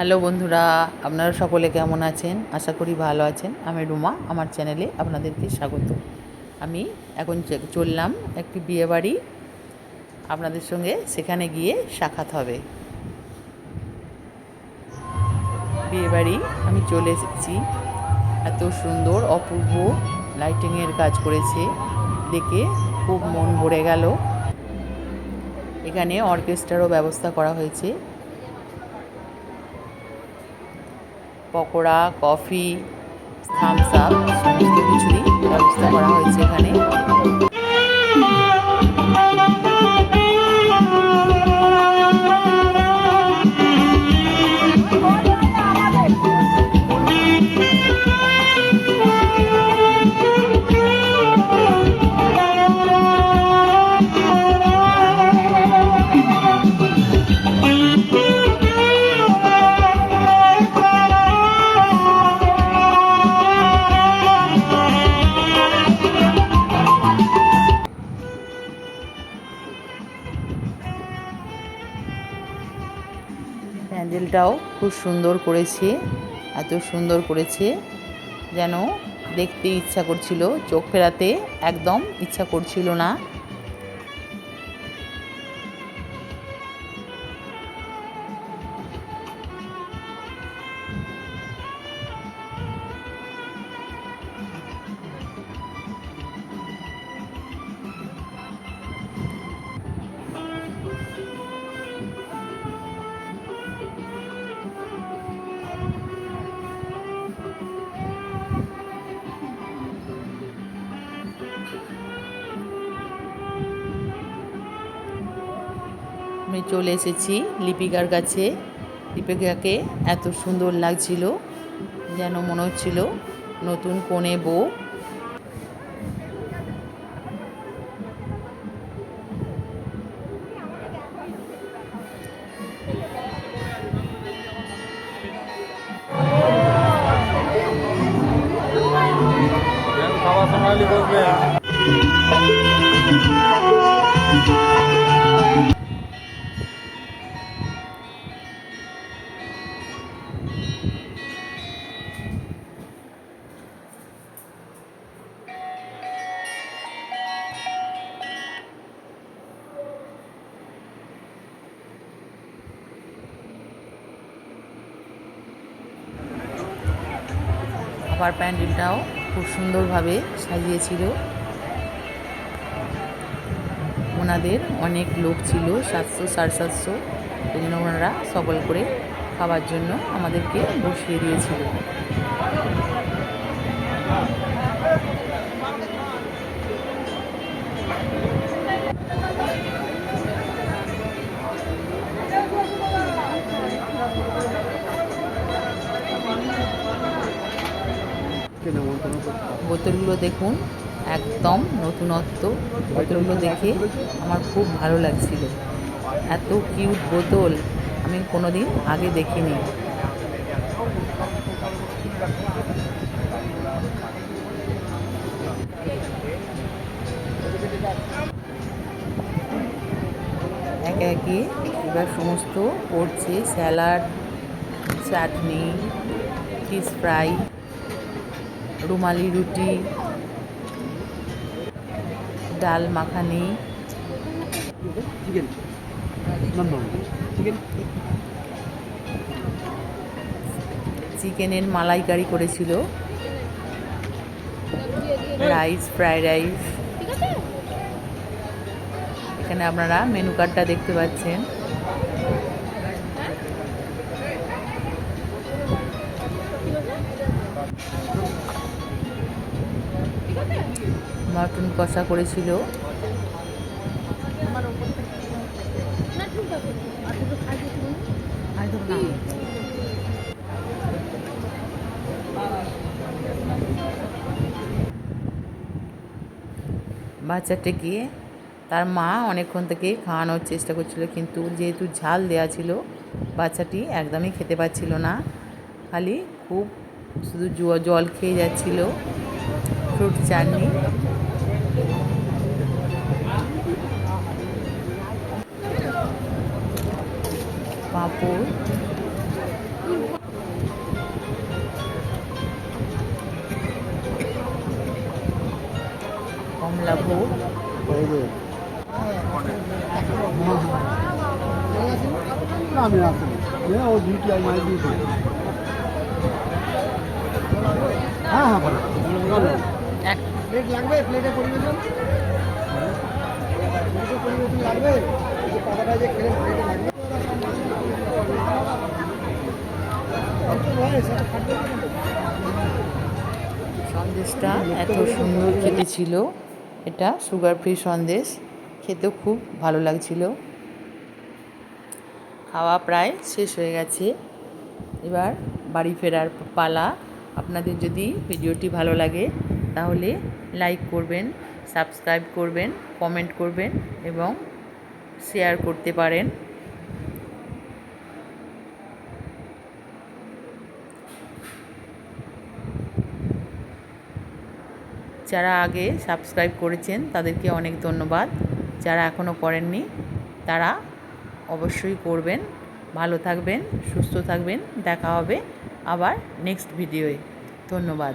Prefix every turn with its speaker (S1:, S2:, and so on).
S1: Hello বন্ধুরা, আপনারা সকলে কেমন আছেন? আশা করি ভালো আছেন। আমি রুমা, আমার চ্যানেলে আপনাদেরকে স্বাগত। আমি এখন চললাম একটি বিয়ে বাড়ি। আপনাদের সঙ্গে সেখানে গিয়ে সাক্ষাৎ হবে। বিয়ে বাড়ি, আমি চলে এসেছি। এত সুন্দর, অপূর্ব লাইটিংয়ের কাজ করেছে। দেখে খুব মন ভরে গেল। এখানে অর্কেস্ট্রারও ব্যবস্থা করা হয়েছে। পকোড়া কফি থামস আপ প্যান্ডেলটাও খুব সুন্দর করেছে, এত সুন্দর করেছে, যেন দেখতে ইচ্ছা করছিল, চোখ ফেরাতে একদম ইচ্ছা করছিল না। আমি চলে এসেছি লিপিকার কাছে। লিপিকাকে এত সুন্দর লাগছিল, যেন মনে হচ্ছিল নতুন কোণে বউ। আবার প্যান্ডেলটাও খুব সুন্দরভাবে সাজিয়েছিল। ওনাদের অনেক লোক ছিল, সাতশো, সাড়ে সাতশো ওই জন্য ওনারা সকল করে খাবার জন্য আমাদেরকে বসিয়ে দিয়েছিল। বোতলগুলো দেখুন, একদম নতুনত্ব। বোতলগুলো দেখে আমার খুব ভালো লাগছিল। এত কিউট বোতল আমি কোনোদিন আগে দেখিনি। একে একে এবার সমস্ত পড়ছে salad, chutney fish fry. Rumali roti dal makhani. চিকেনের মালাইকারি করেছিল। রাইস ফ্রাইড রাইস এখানে আপনারা মেনু কার্ডটা দেখতে পাচ্ছেন। মটন কষা করেছিল। বাচ্চাটাকে তার মা অনেকক্ষণ থেকে খাওয়ানোর চেষ্টা করছিল, কিন্তু যেহেতু ঝাল দেওয়া ছিল, বাচ্চাটি একদমই খেতে পাচ্ছিল না। খালি খুব শুধু জল খেয়ে যাচ্ছিল, ফ্রুট চাটনি। পাঁপড়। কমলা ভোগ।
S2: আমি আসব ও ডিউটি আমি হ্যাঁ হ্যাঁ
S1: এক
S2: প্লেট লাগবে? প্লেটে পরিবেশন? প্লেটে পরিবেশন লাগবে? যে পাতাটা যে খেলে লাগবে?
S1: সন্দেশটা এত সুন্দর খেতে ছিল। এটা সুগার ফ্রি সন্দেশ। খেতেও খুব ভালো লাগছিল। খাওয়া প্রায় শেষ হয়ে গেছে। এবার বাড়ি ফেরার পালা। আপনাদের যদি ভিডিওটি ভালো লাগে, তাহলে লাইক করবেন সাবস্ক্রাইব করবেন কমেন্ট করবেন এবং শেয়ার করতে পারেন। যারা আগে সাবস্ক্রাইব করেছেন, তাদেরকে অনেক ধন্যবাদ। যারা এখনও করেননি, তারা অবশ্যই করবেন। ভালো থাকবেন, সুস্থ থাকবেন। দেখা হবে আবার নেক্সট ভিডিওয়ে ধন্যবাদ।